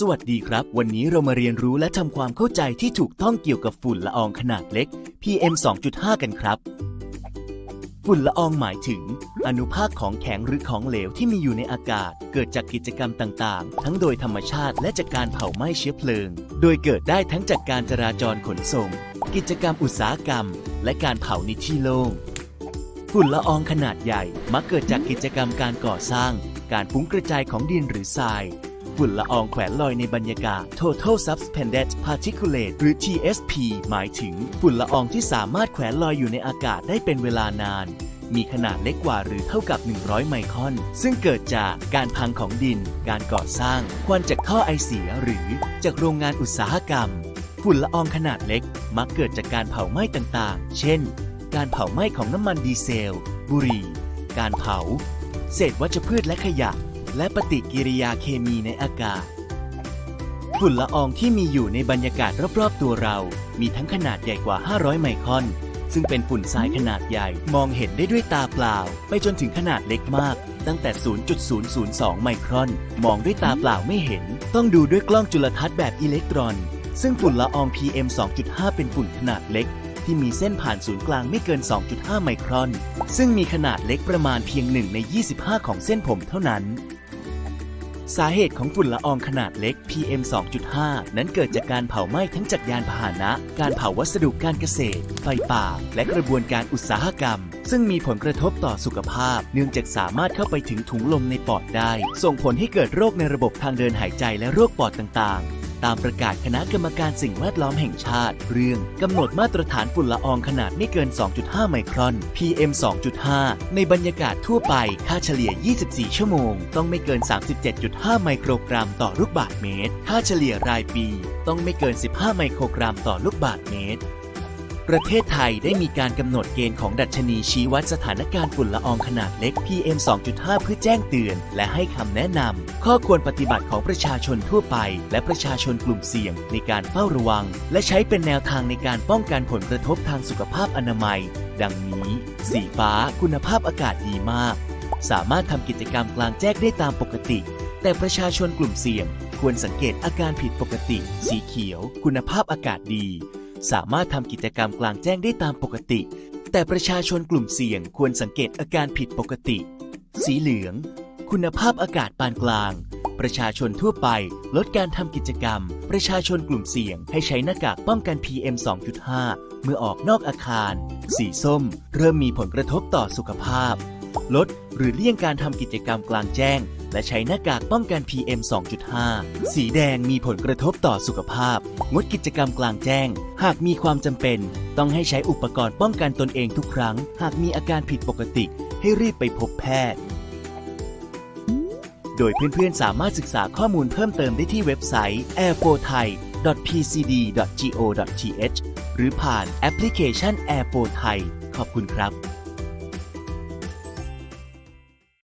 สวัสดีครับ วันนี้เรามาเรียนรู้และทำความเข้าใจที่ถูกต้องเกี่ยวกับฝุ่นละอองขนาดเล็ก PM 2.5 กันครับ ฝุ่นละอองหมายถึง อนุภาคของแข็งหรือของเหลวที่มีอยู่ในอากาศ เกิดจากกิจกรรมต่างๆ ทั้งโดยธรรมชาติและจากการเผาไหม้เชื้อเพลิง โดยเกิดได้ทั้งจากการจราจรขนส่ง กิจกรรมอุตสาหกรรม และการเผาในที่โล่งฝุ่นละอองขนาดใหญ่มักเกิดจากกิจกรรมการก่อสร้าง การฟุ้งกระจายของดินหรือทราย ฝุ่นละอองแขวนลอยในบรรยากาศ Total Suspended Particulate หรือ TSP หมายถึงฝุ่นละอองที่สามารถแขวนลอยอยู่ในอากาศได้เป็นเวลานาน มีขนาดเล็กกว่าหรือเท่ากับ 100 ไมครอน ซึ่งเกิดจากการพังของดิน การก่อสร้าง ควันจากท่อไอเสียหรือจากโรงงานอุตสาหกรรม ฝุ่นละอองขนาดเล็ก มักเกิดจากการเผาไหม้ต่างๆ เช่น การเผาไหม้ของน้ำมันดีเซล บุหรี่ การเผา เศษวัชพืชและขยะ และปฏิกิริยาเคมีในอากาศ ฝุ่นละอองที่มีอยู่ในบรรยากาศรอบๆตัวเรา มีทั้งขนาดใหญ่กว่า 500 ไมครอน ซึ่งเป็นฝุ่นทรายขนาดใหญ่ มองเห็นได้ด้วยตาเปล่า ไปจนถึงขนาดเล็กมาก ตั้งแต่ 0.002 ไมครอน มองด้วยตาเปล่าไม่เห็น ต้องดูด้วยกล้องจุลทรรศน์แบบอิเล็กตรอน ซึ่งฝุ่นละออง PM 2.5 เป็นฝุ่นขนาดเล็กที่มีเส้นผ่านศูนย์กลางไม่เกิน 2.5 ไมครอน ซึ่งมีขนาดเล็กประมาณเพียง 1 ใน 25 ของเส้นผมเท่านั้น สาเหตุของฝุ่นละอองขนาดเล็ก PM 2.5 นั้นเกิดจากการเผาไหม้ทั้งจากยานพาหนะ การเผาวัสดุการเกษตร ไฟป่า และกระบวนการอุตสาหกรรม ซึ่งมีผลกระทบต่อสุขภาพ เนื่องจากสามารถเข้าไปถึงถุงลมในปอดได้ ส่งผลให้เกิดโรคในระบบทางเดินหายใจและโรคปอดต่างๆ ตามประกาศคณะกรรมการสิ่งแวดล้อมแห่งชาติ เรื่องกำหนดมาตรฐานฝุ่นละอองขนาดไม่เกิน 2.5 ไมครอน PM 2.5 ในบรรยากาศทั่วไป ค่าเฉลี่ย 24 ชั่วโมง ต้องไม่เกิน 37.5 ไมโครกรัมต่อลูกบาศก์เมตร ค่าเฉลี่ยรายปี ต้องไม่เกิน 15 ไมโครกรัมต่อลูกบาศก์เมตร ประเทศไทยได้มีการกำหนดเกณฑ์ของดัชนีชี้วัดสถานการณ์ฝุ่นละอองขนาดเล็ก PM 2.5 เพื่อแจ้งเตือน และให้คำแนะนำข้อควรปฏิบัติของประชาชนทั่วไป และประชาชนกลุ่มเสี่ยง ในการเฝ้าระวัง และใช้เป็นแนวทางในการป้องกันผลกระทบทางสุขภาพอนามัย ดังนี้ สีฟ้า คุณภาพอากาศดีมาก สามารถทำกิจกรรมกลางแจ้งได้ตามปกติ แต่ประชาชนกลุ่มเสี่ยง ควรสังเกตอาการผิดปกติ สีเขียว คุณภาพอากาศดี สามารถทำกิจกรรมกลางแจ้งได้ตามปกติ แต่ประชาชนกลุ่มเสี่ยงควรสังเกตอาการผิดปกติ สีเหลือง คุณภาพอากาศปานกลาง ประชาชนทั่วไป ลดการทำกิจกรรม ประชาชนกลุ่มเสี่ยงให้ใช้หน้ากากป้องกัน PM 2.5 เมื่อออกนอกอาคาร สีส้ม เริ่มมีผลกระทบต่อสุขภาพ ลดหรือเลี่ยงการทำกิจกรรมกลางแจ้ง และใช้หน้ากากป้องกัน PM 2.5 สีแดงมีผลกระทบต่อสุขภาพ งดกิจกรรมกลางแจ้ง หากมีความจำเป็น ต้องให้ใช้อุปกรณ์ป้องกันตนเองทุกครั้ง หากมีอาการผิดปกติ ให้รีบไปพบแพทย์ โดยเพื่อนๆ สามารถศึกษาข้อมูลเพิ่มเติมได้ที่เว็บไซต์ airfothai.pcd.go.th หรือผ่านแอปพลิเคชัน Air4 Thai ขอบคุณครับ